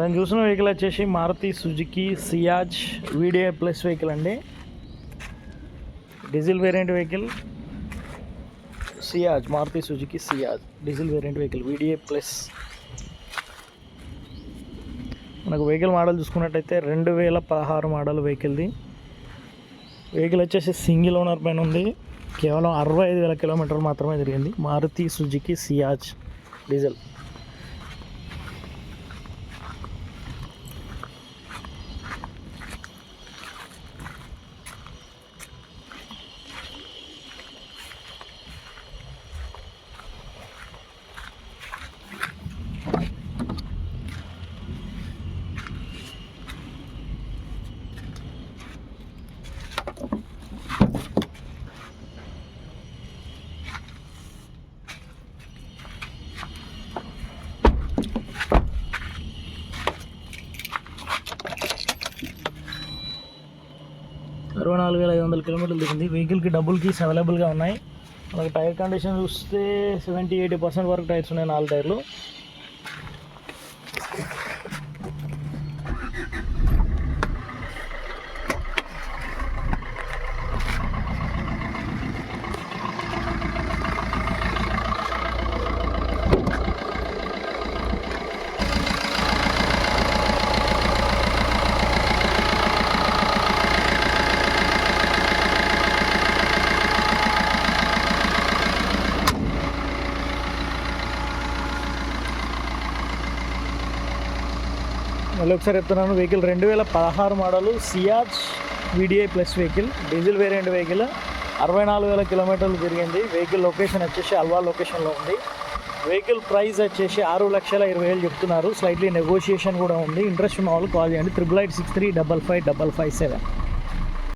నేను చూసిన వెహికల్ వచ్చేసి Maruti Suzuki Ciaz VDI plus vehicle అండి. Diesel variant vehicle Ciaz Maruti Suzuki Ciaz diesel variant vehicle VDI plus. మనకు vehicle model చూసుకున్నట్టయితే రెండు వేల పదహారు మోడల్ వెహికల్ది వెహికల్ వచ్చేసి సింగిల్ ఓనర్ పైన ఉంది. కేవలం అరవై ఐదు వేల కిలోమీటర్లు మాత్రమే తిరిగింది. Maruti Suzuki Ciaz diesel. అరవై నాలుగు వేల ఐదు వందల కిలోమీటర్లు దిగింది. వెహికల్కి డబుల్ కీస్ అవైలబుల్గా ఉన్నాయి. మనకి టైర్ కండిషన్ చూస్తే సెవెంటీ ఎయిటీ పర్సెంట్ వరకు టైర్స్ ఉన్నాయి నాలుగు టైర్లు. మళ్ళీ ఒకసారి చెప్తున్నాను. వెహికల్ రెండు వేల పదహారు model Ciaz VDI plus vehicle diesel variant vehicle అరవై నాలుగు వేల కిలోమీటర్లు తిరిగింది. వెహికల్ లొకేషన్ వచ్చేసి అల్వా లొకేషన్లో ఉంది. వెహికల్ ప్రైస్ వచ్చేసి ఆరు లక్షల ఇరవై వేలు చెప్తున్నారు. స్లైట్లీ నెగోషియేషన్ కూడా ఉంది. ఇంట్రెస్ట్ ఉన్న వాళ్ళు కాల్ చేయండి. Triple eight six three double five double five seven